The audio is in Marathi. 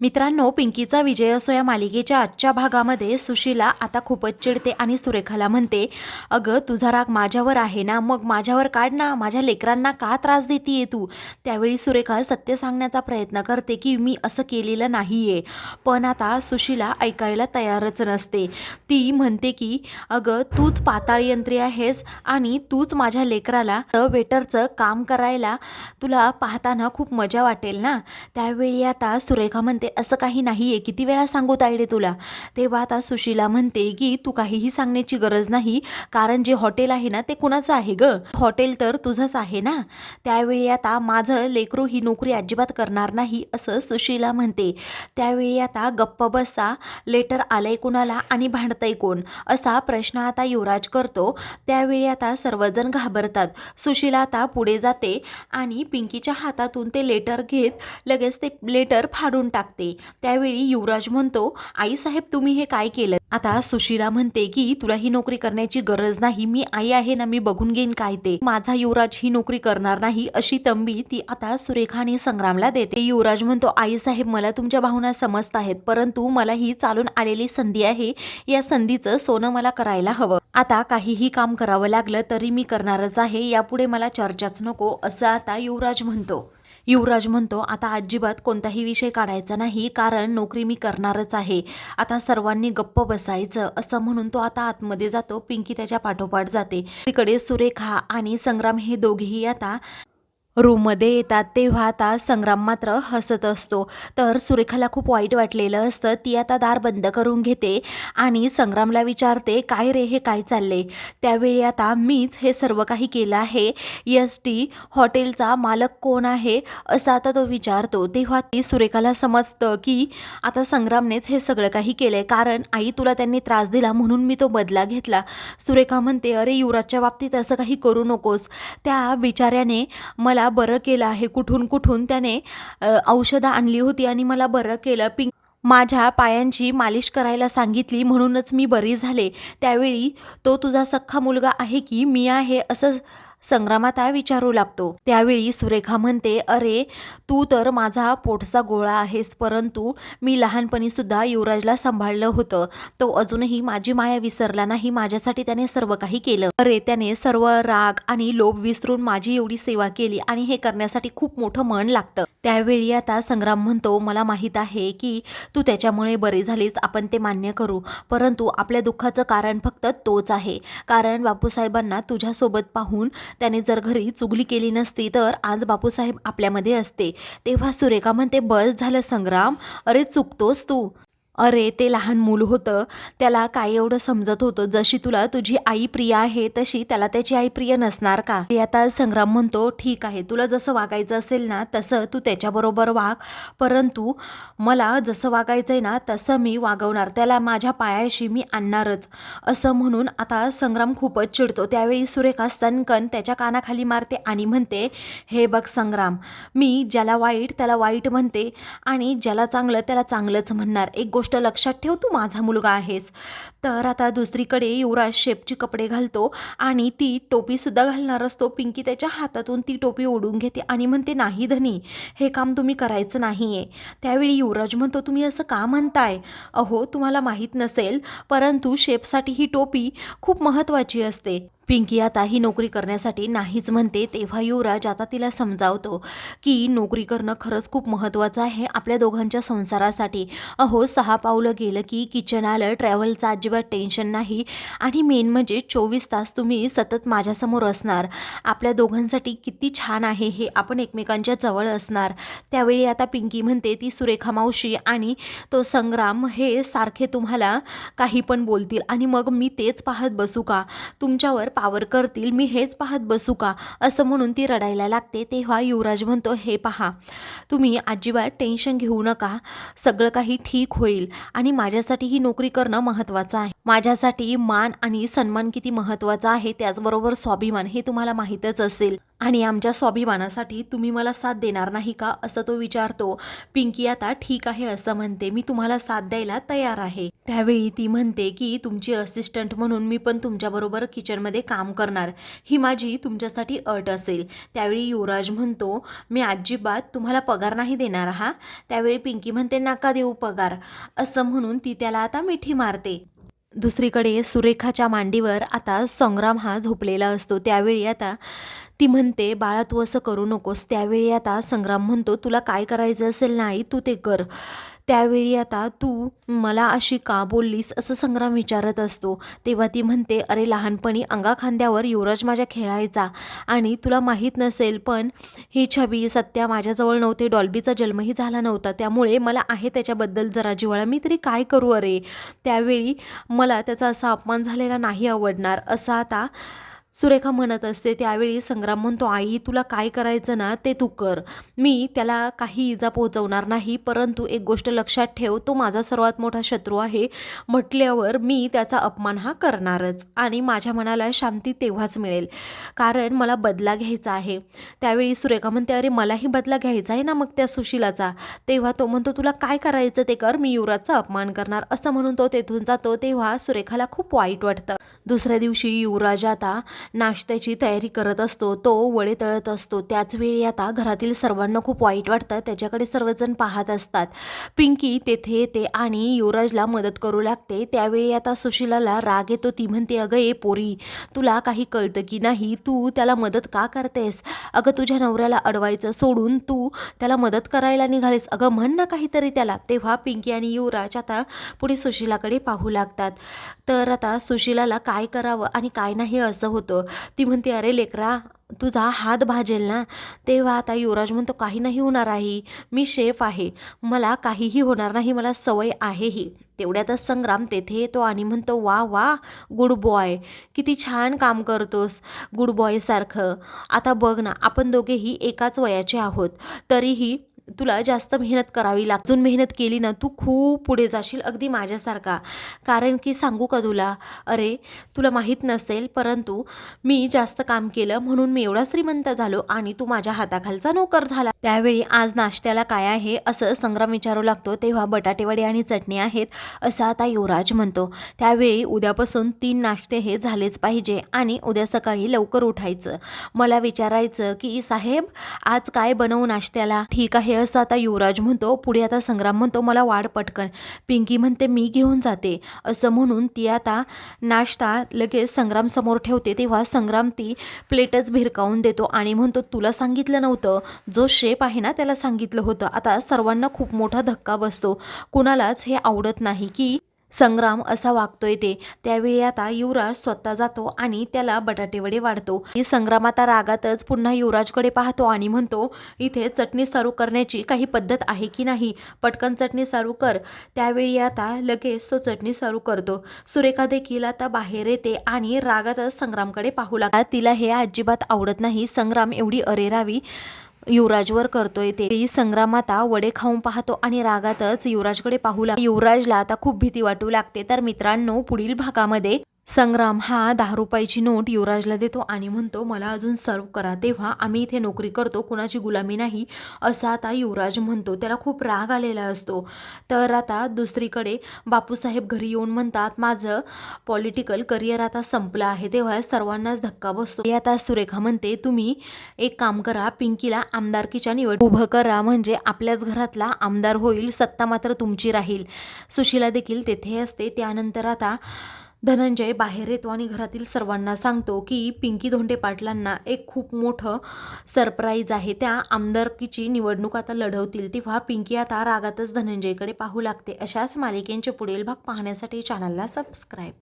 मित्रांनो पिंकीचा विजय असो या मालिकेच्या आजच्या भागामध्ये सुशीला आता खूपच चिडते आणि सुरेखाला म्हणते अगं तुझा राग माझ्यावर आहे ना? मग माझ्यावर काढ ना. माझ्या लेकरांना का त्रास देतीये तू? त्यावेळी सुरेखा सत्य सांगण्याचा प्रयत्न करते की मी असं केलेलं नाही आहे पण आता सुशीला ऐकायला तयारच नसते. ती म्हणते की अगं तूच पाताळयंत्री आहेस आणि तूच माझ्या लेकराला वेटरचं काम करायला तुला पाहताना खूप मजा वाटेल ना? त्यावेळी आता सुरेखा म्हणते म्हणजे असं काही नाही आहे किती वेळा सांगू तायडे तुला? तेव्हा आता सुशीला म्हणते की तू काहीही सांगण्याची गरज नाही. कारण जे हॉटेल आहे ना ते कुणाचं आहे ग? हॉटेल तर तुझंच आहे ना? त्यावेळी आता माझं लेकरू ही नोकरी अजिबात करणार नाही असं सुशीला म्हणते. त्यावेळी आता गप्प बसा लेटर आलंय कुणाला आणि भांडतंय कोण? असा प्रश्न आता युवराज करतो. त्यावेळी आता सर्वजण घाबरतात. सुशीला आता पुढे जाते आणि पिंकीच्या हातातून ते लेटर घेत लगेच ते लेटर फाडून टाकते. त्यावेळी युवराज म्हणतो आईसाहेब तुम्ही हे काय केलं? आता सुशीला म्हणते की तुला ही नोकरी करण्याची गरज नाही. मी आई आहे ना मी बघून घेईन काय ते. माझा युवराज ही नोकरी करणार नाही अशी तंबी ती आता सुरेखा आणि संग्रामला देते. युवराज म्हणतो आईसाहेब मला तुमच्या भावना समजत आहेत परंतु मला ही चालून आलेली संधी आहे. या संधीचं सोनं मला करायला हवं. आता काहीही काम करावं लागलं तरी मी करणारच आहे. यापुढे मला चर्चाच नको असं आता युवराज म्हणतो. युवराज म्हणतो आता अजिबात कोणताही विषय काढायचा नाही कारण नोकरी मी करणारच आहे. आता सर्वांनी गप्प बसायचं. असं म्हणून तो आता आतमध्ये जातो पिंकी त्याच्या पाठोपाठ जाते. तिकडे सुरेखा आणि संग्राम हे दोघेही आता रूममध्ये येतात तेव्हा आता संग्राम मात्र हसत असतो. तर सुरेखाला खूप वाईट वाटलेलं असतं. ती आता दार बंद करून घेते आणि संग्रामला विचारते काय रे हे काय चालले त्यावेळी आता मीच हे सर्व काही केलं आहे. एस टी हॉटेलचा मालक कोण आहे? असा आता तो विचारतो. तेव्हा ती सुरेखाला समजतं की आता संग्रामनेच हे सगळं काही केलंय. कारण आई तुला त्यांनी त्रास दिला म्हणून मी तो बदला घेतला. सुरेखा म्हणते अरे युवराजच्या बाबतीत असं काही करू नकोस. त्या बिचाऱ्याने मला बरं केलं आहे. कुठून कुठून त्याने औषधं आणली होती आणि मला बरं केलं. पिंक माझ्या पायांची मालिश करायला सांगितली म्हणूनच मी बरी झाले. त्यावेळी तो तुझा सख्खा मुलगा आहे की मी आहे असं संग्रामाता विचारू लागतो. त्यावेळी सुरेखा म्हणते अरे तू तर माझा पोटचा गोळा आहेस परंतु मी लहानपणी सुद्धा युवराजला सांभाळलं होतं. तो अजूनही माझी माया विसरला नाही माझ्यासाठी त्याने सर्व काही केलं. अरे त्याने सर्व राग आणि लोभ विसरून माझी एवढी सेवा केली आणि हे करण्यासाठी खूप मोठं मन लागतं. त्यावेळी आता संग्राम म्हणतो मला माहीत आहे की तू त्याच्यामुळे बरे झालीस आपण ते मान्य करू. परंतु आपल्या दुःखाचं कारण फक्त तोच आहे. कारण बापूसाहेबांना तुझ्यासोबत पाहून त्याने जर घरी चुगली केली नसती तर आज बापूसाहेब आपल्यामध्ये असते. तेव्हा सुरेखा म्हणते बस झालं संग्राम. अरे चुकतोस तू. अरे ते लहान मूल होतं त्याला काय एवढं समजत होतं? जशी तुला तुझी आई प्रिय आहे तशी त्याला त्याची आई प्रिय नसणार का? ते आता संग्राम म्हणतो ठीक आहे तुला जसं वागायचं असेल ना तसं तू त्याच्याबरोबर वाग. परंतु मला जसं वागायचं आहे ना तसं मी वागवणार. त्याला माझ्या पायाशी मी आणणारच. असं म्हणून आता संग्राम खूपच चिडतो. त्यावेळी सुरेखा सनकन त्याच्या कानाखाली मारते आणि म्हणते हे बघ संग्राम मी ज्याला वाईट त्याला वाईट म्हणते आणि ज्याला चांगलं त्याला चांगलंच म्हणणार. एक गोष्ट गोष्ट लक्षात ठेव तू माझा मुलगा आहेस. तर आता दुसरीकडे युवराज शेपची कपडे घालतो आणि ती टोपीसुद्धा घालणार असतो. पिंकी त्याच्या हातातून ती टोपी ओढून घेते आणि म्हणते नाही धनी हे काम तुम्ही करायचं नाही आहे त्यावेळी युवराज म्हणतो तुम्ही असं का म्हणताय? अहो तुम्हाला माहीत नसेल परंतु शेपसाठी ही टोपी खूप महत्त्वाची असते. पिंकी आता ही नोकरी करण्यासाठी नाहीच म्हणते तेव्हा युवराज आता तिला समजावतो की नोकरी करणं खरंच खूप महत्त्वाचं आहे आपल्या दोघांच्या संसारासाठी. अहो सहा पावलं गेलं की किचन आलं ट्रॅव्हलचं अजिबात टेन्शन नाही आणि मेन म्हणजे चोवीस तास तुम्ही सतत माझ्यासमोर असणार. आपल्या दोघांसाठी किती छान आहे हे आपण एकमेकांच्या जवळ असणार. त्यावेळी आता पिंकी म्हणते ती सुरेखा मावशी आणि तो संग्राम हे सारखे तुम्हाला काही पण बोलतील आणि मग मी तेच पाहत बसू का? तुमच्यावर पावर करतील मी हेच पाहत बसू का? असं म्हणून ती रडायला लागते. तेव्हा युवराज म्हणतो हे पहा तुम्ही अजिबात टेन्शन घेऊ नका. सगळं काही ठीक होईल आणि माझ्यासाठी ही नोकरी करणं महत्त्वाचं आहे. माझ्यासाठी मान आणि सन्मान किती महत्त्वाचा आहे त्याचबरोबर स्वाभिमान हे तुम्हाला माहीतच असेल. आणि आमच्या स्वाभिमानासाठी तुम्ही मला साथ देणार नाही का? असं तो विचारतो. पिंकी आता ठीक आहे असं म्हणते. मी तुम्हाला साथ द्यायला तयार आहे. त्यावेळी ती म्हणते की तुमची असिस्टंट म्हणून मी पण तुमच्याबरोबर किचनमध्ये काम करणार. ही माझी तुमच्यासाठी अट असेल. त्यावेळी युवराज म्हणतो मी अजिबात तुम्हाला पगार नाही देणार हा? त्यावेळी पिंकी म्हणते नका देऊ पगार. असं म्हणून ती त्याला आता मिठी मारते. दुसरीकडे सुरेखाच्या मांडीवर आता संग्राम हा झोपलेला असतो. त्यावेळी आता ती म्हणते बाळा तू असं करू नकोस. त्यावेळी आता संग्राम म्हणतो तुला काय करायचं असेल नाही तू ते कर. त्यावेळी आता तू मला अशी का बोललीस असं संग्राम विचारत असतो. तेव्हा ती म्हणते अरे लहानपणी अंगाखांद्यावर युवराज माझ्या खेळायचा आणि तुला माहीत नसेल पण ही छबी सत्या माझ्याजवळ नव्हते डॉल्बीचा जन्मही झाला नव्हता. त्यामुळे मला आहे त्याच्याबद्दल जरा जिवाळा मी तरी काय करू अरे? त्यावेळी मला त्याचा असा अपमान झालेला नाही आवडणार. असं आता सुरेखा म्हणत असते त्यावेळी संग्राम म्हणतो आई तुला काय करायचं ना ते तू कर. मी त्याला काही इजा पोहोचवणार नाही परंतु एक गोष्ट लक्षात ठेव तो माझा सर्वात मोठा शत्रू आहे. म्हटल्यावर मी त्याचा अपमान हा करणारच आणि माझ्या मनाला शांती तेव्हाच मिळेल. कारण मला बदला घ्यायचा आहे. त्यावेळी सुरेखा म्हणते अरे मलाही बदला घ्यायचा आहे ना मग त्या सुशीलाचा? तेव्हा तो म्हणतो तुला काय करायचं ते कर मी युवराजचा अपमान करणार. असं म्हणून तो तेथून जातो तेव्हा सुरेखाला खूप वाईट वाटतं. दुसऱ्या दिवशी युवराज आता नाश्त्याची तयारी करत असतो. तो वडे तळत असतो. त्याच वेळी आता घरातील सर्वांना खूप वाईट वाटतं. त्याच्याकडे सर्वजण पाहत असतात. पिंकी तेथे येते आणि युवराजला मदत करू लागते. त्यावेळी आता सुशिलाला राग येतो. ती म्हणते अगं ए पोरी तुला काही कळतं की नाही? तू त्याला मदत का करतेस? अगं तुझ्या नवऱ्याला अडवायचं सोडून तू त्याला मदत करायला निघालीस. अगं म्हण ना काहीतरी त्याला. तेव्हा पिंकी आणि युवराज आता पुढे सुशिलाकडे पाहू लागतात. तर आता सुशिलाला काय काय करावं आणि काय नाही असं होतं. ती म्हणते अरे लेकरा तुझा हात भाजेल ना तेव्हा आता युवराज म्हणतो काही नाही होणार आहे मी शेफ आहे. मला काहीही होणार नाही मला सवय आहेही तेवढ्यातच संग्राम तेथे येतो आणि म्हणतो वा वा गुड बॉय किती छान काम करतोस गुड बॉयसारखं आता बघ ना आपण दोघेही एकाच वयाचे आहोत. तरीही तुला जास्त मेहनत करावी लाग अजून मेहनत केली ना तू खूप पुढे जाशील अगदी माझ्यासारखा. कारण की सांगू का तुला? अरे तुला माहीत नसेल परंतु मी जास्त काम केलं म्हणून मी एवढा श्रीमंत झालो आणि तू माझ्या हाताखालचा नोकर झाला. त्यावेळी आज नाश्त्याला काय आहे असं संग्राम विचारू लागतो तेव्हा बटाटेवडे आणि चटणी आहेत असं आता युवराज म्हणतो. त्यावेळी उद्यापासून तीन नाश्ते हे झालेच पाहिजे आणि उद्या सकाळी लवकर उठायचं. मला विचारायचं की साहेब आज काय बनवू नाश्त्याला? ठीक आहे असं आता युवराज म्हणतो पुढे आता संग्राम म्हणतो मला वाढ पटकन. पिंकी म्हणते मी घेऊन जाते. असं म्हणून ती आता नाश्ता लगेच संग्राम समोर ठेवते. तेव्हा संग्राम ती प्लेटच भिरकावून देतो आणि म्हणतो तुला सांगितलं नव्हतं. जो शेप आहे ना त्याला सांगितलं होतं. आता सर्वांना खूप मोठा धक्का बसतो. कुणालाच हे आवडत नाही की संग्राम असा वागतोय ते. त्यावेळी आता युवराज स्वतः जातो आणि त्याला बटाटेवडे वाढतो. संग्राम आता रागातच पुन्हा युवराजकडे पाहतो आणि म्हणतो इथे चटणी सारू करण्याची काही पद्धत आहे की नाही? पटकन चटणी सारू कर. त्यावेळी आता लगेच तो चटणी सारू करतो. सुरेखा देखील आता बाहेर येते आणि रागातच संग्रामकडे पाहू लागतात तिला हे अजिबात आवडत नाही. संग्राम एवढी अरेरावी युवराजवर करतोय ते. संग्रामात संग्राम आता वडे खाऊन पाहतो आणि रागातच युवराजकडे पाहू लागतो युवराजला आता खूप भीती वाटू लागते. तर मित्रांनो पुढील भागामध्ये संग्राम हा दहा रुपयाची नोट युवराजला देतो आणि म्हणतो मला अजून सर्व करा. तेव्हा आम्ही इथे नोकरी करतो कुणाची गुलामी नाही. असं आता युवराज म्हणतो. त्याला खूप राग आलेला असतो. तर आता दुसरीकडे बापूसाहेब घरी येऊन म्हणतात माझं पॉलिटिकल करिअर आता संपलं आहे. तेव्हा सर्वांनाच धक्का बसतो. हे आता सुरेखा म्हणते तुम्ही एक काम करा. पिंकीला आमदारकीच्या निवड उभं करा. म्हणजे आपल्याच घरातला आमदार होईल सत्ता मात्र तुमची राहील. सुशीला देखील तेथे असते. त्यानंतर आता धनंजय बाहेर येतो आणि घरातील सर्वांना सांगतो की पिंकी धोंडे पाटलांना एक खूप मोठं सरप्राईज आहे. त्या आमदारकीची निवडणूक आता लढवतील तेव्हा पिंकी आता रागातच धनंजयकडे पाहू लागते. अशाच मालिकेंचे पुढील भाग पाहण्यासाठी चॅनलला सबस्क्राईब